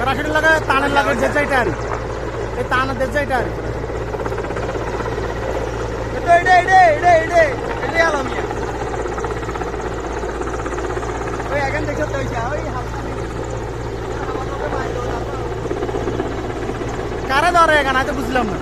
সরাসরি লাগে তানের লাগে যে চাইটা আর। এই তানের যে চাইটা আর। এটা এটা ওই এখন দেখো তো ওই হালকা কারে ধরে এখানে? তো বুঝলাম না।